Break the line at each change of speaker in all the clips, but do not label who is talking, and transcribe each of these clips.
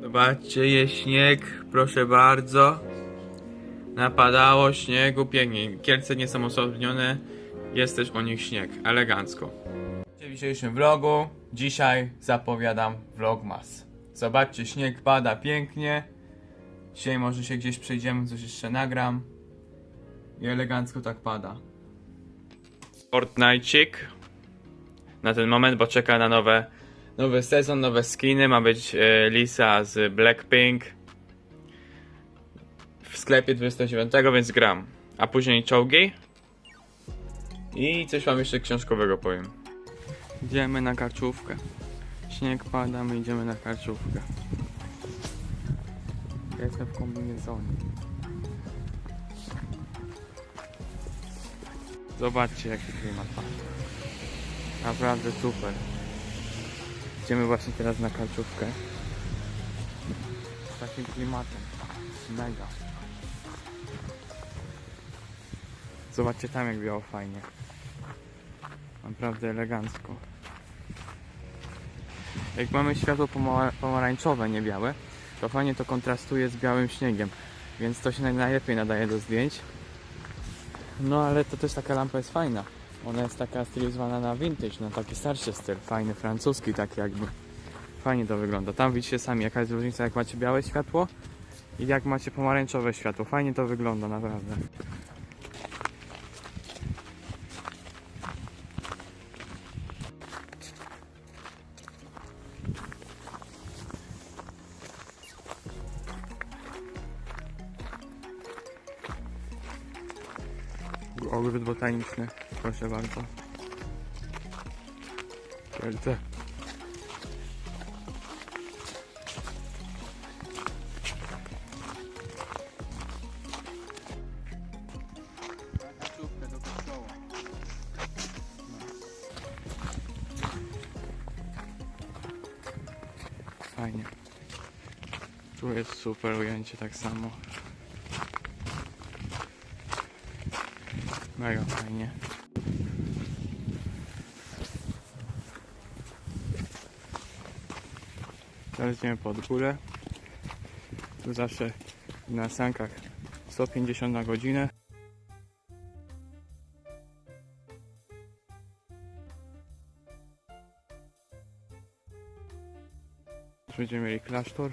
Zobaczcie, jest śnieg, proszę bardzo. Napadało śniegu, pięknie. Kielce nie są osobnione, jest też o nich śnieg, elegancko. W dzisiejszym vlogu, dzisiaj zapowiadam vlogmas. Zobaczcie, śnieg pada pięknie. Dzisiaj może się gdzieś przejdziemy, coś jeszcze nagram. I elegancko tak pada. Fortnite'cik na ten moment, bo czeka na nowe, nowy sezon, nowe skiny. Ma być e, Lisa z Blackpink w sklepie 29, więc gram. A później czołgi. I coś wam jeszcze książkowego powiem. Idziemy na karczówkę. Śnieg pada, my idziemy na karczówkę. Jestem w kombinezonie. Zobaczcie jaki klimat ma. Naprawdę super. Idziemy właśnie teraz na karczówkę. Z takim klimatem. Mega. Zobaczcie tam jak biało fajnie. Naprawdę elegancko. Jak mamy światło pomara- pomarańczowe, nie białe, to fajnie to kontrastuje z białym śniegiem. Więc to się naj- najlepiej nadaje do zdjęć. No ale to też taka lampa jest fajna. Ona jest taka stylizowana na vintage, na taki starszy styl, fajny, francuski taki jakby. Fajnie to wygląda. Tam widzicie sami jaka jest różnica jak macie białe światło i jak macie pomarańczowe światło. Fajnie to wygląda naprawdę. Ogród botaniczny, proszę bardzo. Wielce. Fajnie. Tu jest super ujęcie tak samo. Mega fajnie. Teraz idziemy pod górę. Tu zawsze na sankach 150 na godzinę. Będziemy mieli klasztor.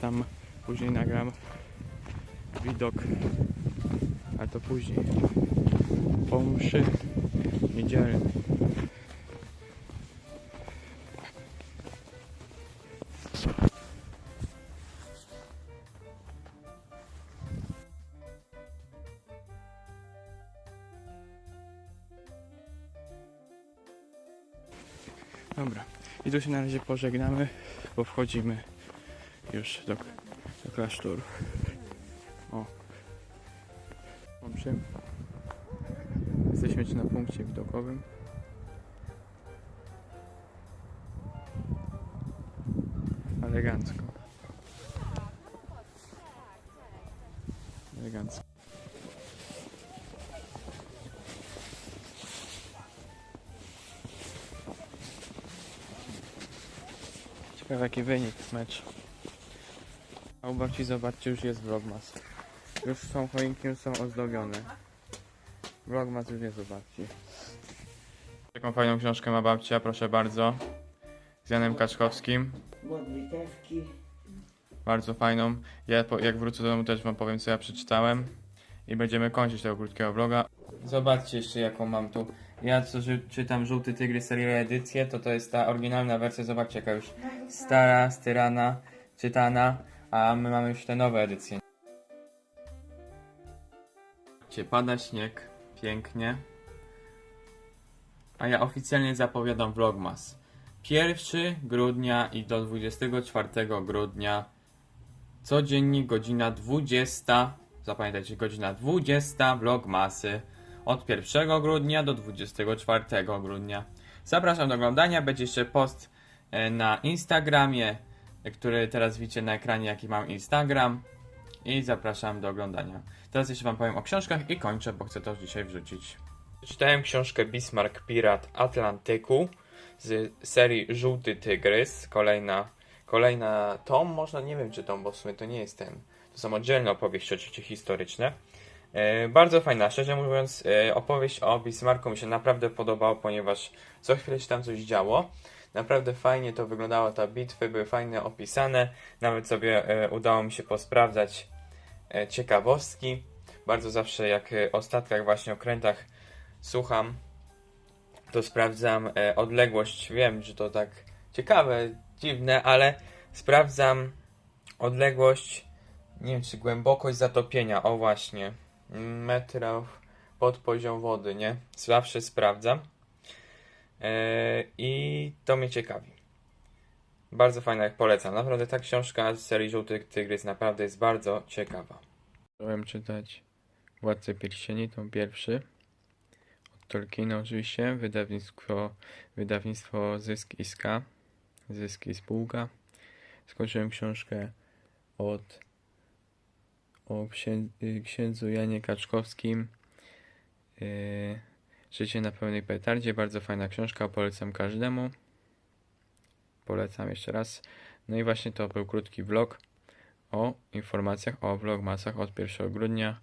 Tam później nagram widok, a to później po mszy niedzielnej. Dobra, i tu się na razie pożegnamy, bo wchodzimy już do, do klasztoru. O. Dobrze. Jesteśmy na punkcie widokowym. Elegancko. Elegancko. Ciekawe jaki wynik meczu. A u babci zobaczcie, już jest vlogmas. Już są choinki, już są ozdobione. Vlogmas już jest u babci. Taką fajną książkę ma babcia, proszę bardzo. Z Janem Kaczkowskim.
modlitewki.
Bardzo fajną. Ja po, jak wrócę do domu też wam powiem co ja przeczytałem. I będziemy kończyć tego krótkiego vloga. Zobaczcie jeszcze jaką mam tu. Ja co czytam Żółty Tygrys serię edycję, to to jest ta oryginalna wersja. Zobaczcie jaka już stara, styrana, czytana. A my mamy już te nowe edycje. Zobaczcie, pada śnieg. Pięknie. A ja oficjalnie zapowiadam vlogmas. 1 grudnia i do 24 grudnia codziennie godzina 20. Zapamiętajcie, godzina 20 vlogmasy od 1 grudnia do 24 grudnia. Zapraszam do oglądania. Będzie jeszcze post e, na Instagramie, który teraz widzicie na ekranie, jaki mam Instagram. I zapraszam do oglądania. Teraz jeszcze Wam powiem o książkach i kończę, bo chcę to dzisiaj wrzucić. Czytałem książkę Bismarck Pirat Atlantyku z serii Żółty Tygrys. Kolejna, kolejna tom, można, nie wiem czy tom, bo w sumie to nie jest ten. To są opowieści oczywiście historyczne. E, bardzo fajna, szczerze mówiąc, e, opowieść o Bismarcku mi się naprawdę podobała, ponieważ co chwilę się tam coś działo. Naprawdę fajnie to wyglądało, te bitwy były fajnie opisane. Nawet sobie e, udało mi się posprawdzać e, ciekawostki. Bardzo zawsze jak e, o statkach, właśnie okrętach słucham, to sprawdzam odległość. Wiem, że to tak ciekawe, dziwne, ale sprawdzam odległość, nie wiem czy głębokość zatopienia, o właśnie, metrów pod poziom wody, nie? Zawsze sprawdzam. E, I to mnie ciekawi. Bardzo fajna, jak polecam. Naprawdę ta książka z serii Żółty Tygrys naprawdę jest bardzo ciekawa. Zacząłem czytać Władcę Pierścieni, tą pierwszy. Od Tolkiena oczywiście, wydawnictwo, wydawnictwo Zysk i Ska, Zysk i Spółka. Skończyłem książkę od o y, księdzu Janie Kaczkowskim. Yy, Życie na pełnej petardzie, bardzo fajna książka, polecam każdemu. Polecam jeszcze raz. No i właśnie to był krótki vlog o informacjach o vlogmasach od 1 grudnia.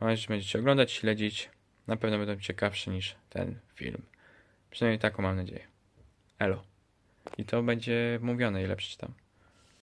Mam nadzieję, że będziecie oglądać, śledzić. Na pewno będą ciekawsze niż ten film. Przynajmniej taką mam nadzieję. Elo. I to będzie mówione, ile przeczytam.